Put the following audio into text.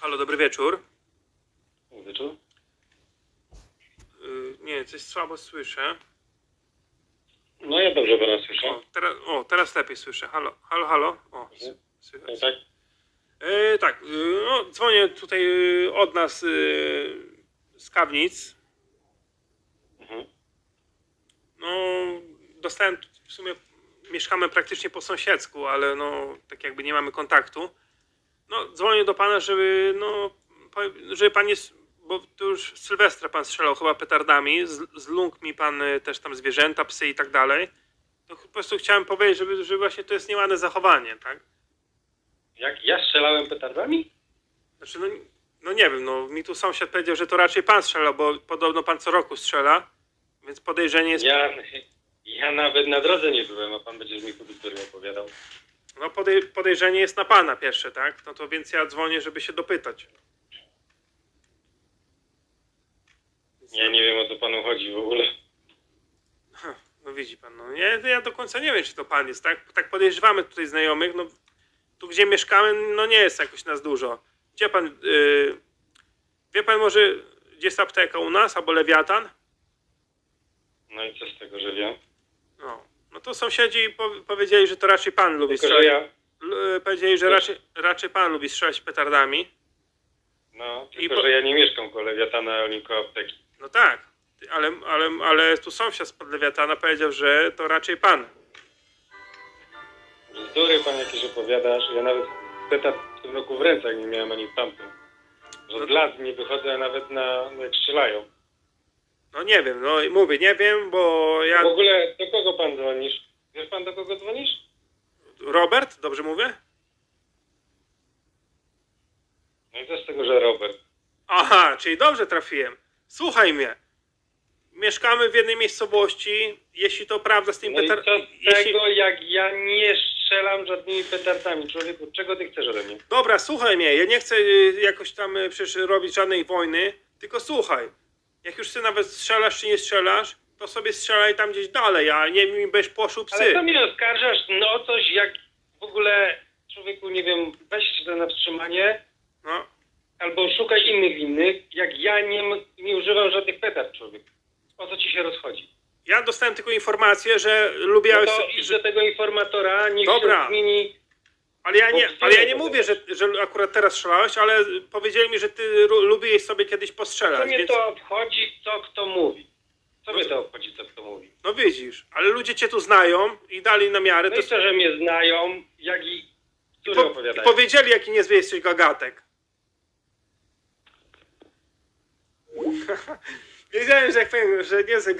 Halo, dobry wieczór. Wieczór? Yy, nie, coś słabo słyszę. No ja dobrze pana słyszę. O, teraz, o, teraz lepiej słyszę. Halo, halo, halo. O, No słychać. tak? Yy, tak, yy, no, dzwonię tutaj od nas z Kawnic. Mhm. No, dostałem w sumie, mieszkamy praktycznie po sąsiedzku, ale no, tak jakby nie mamy kontaktu. No, dzwonię do pana, żeby, no, żeby pan jest, bo tu już w Sylwestra pan strzelał chyba petardami, z, zląkł mi pan y, też tam zwierzęta, psy i tak dalej. To po prostu chciałem powiedzieć, żeby, że właśnie to jest nieładne zachowanie, tak? Jak ja strzelałem petardami? Znaczy, no, no nie wiem, no mi tu sąsiad powiedział, że to raczej pan strzelał, bo podobno pan co roku strzela, więc podejrzenie jest, Ja, ja nawet na drodze nie byłem, a pan będzie mi bzdury opowiadał. No podej, podejrzenie jest na pana pierwsze, tak? No to więc ja dzwonię, żeby się dopytać. Ja nie wiem o co panu chodzi w ogóle. Ha, No widzi pan, no ja, ja do końca nie wiem, czy to pan jest, tak? Tak podejrzewamy tutaj znajomych, no tu gdzie mieszkamy, no nie jest jakoś nas dużo. Gdzie pan, yy, wie pan może, gdzie jest apteka u nas, albo lewiatan? No i co z tego, że wiem? No, no to sąsiedzi po, powiedzieli, że to raczej pan lubi Tylko, że strzelać. ja... L- Powiedzieli, że raczej, raczej pan lubi strzelać petardami. No, I tylko, po- że ja nie mieszkam koło Lewiatana, ani koło apteki. No tak, ale, ale, ale tu sąsiad spod lewiatana powiedział, że to raczej pan. Bzdury pan jakieś opowiadasz. Ja nawet w tym roku w rękach nie miałem, ani w tamtym. Że No lat nie wychodzę nawet na, jak strzelają. No nie wiem, no i mówię, nie wiem, bo ja... W ogóle do kogo pan dzwonisz? Wiesz pan do kogo dzwonisz? Robert, dobrze mówię? No i co z tego, że Robert? Aha, czyli dobrze trafiłem. Słuchaj mnie. Mieszkamy w jednej miejscowości. Jeśli to prawda z tym No i petar... co z jeśli... tego, jak ja nie strzelam żadnymi petardami, człowieku? Czego ty chcesz ode mnie? Dobra, słuchaj mnie. Ja nie chcę y, jakoś tam y, przecież robić żadnej wojny, tylko słuchaj. Jak już ty nawet strzelasz czy nie strzelasz, to sobie strzelaj tam gdzieś dalej, a nie mi będziesz poszł psy. Ale to mnie oskarżasz no o coś, jak w ogóle, człowieku, nie wiem, weź się na wstrzymanie, No. albo szukaj innych winnych, jak ja nie, nie używam żadnych petard, człowiek. O co ci się rozchodzi? Ja dostałem tylko informację, że lubię... No to idź do tego informatora, niech Dobra. się zmieni... Ale ja nie, ale ja nie mówię, że, że akurat teraz strzelałeś, ale powiedzieli mi, że ty ru- lubiłeś sobie kiedyś Co postrzelać, mnie więc... to obchodzi, co kto mówi? Co No mnie to- obchodzi, co kto mówi? No widzisz, ale ludzie cię tu znają i dali na miarę, No to i co, że mnie znają, jak i... Którzy po, i opowiadają? powiedzieli, jaki niezły jesteś gagatek. Wiedziałem, że jak powiem, że niezły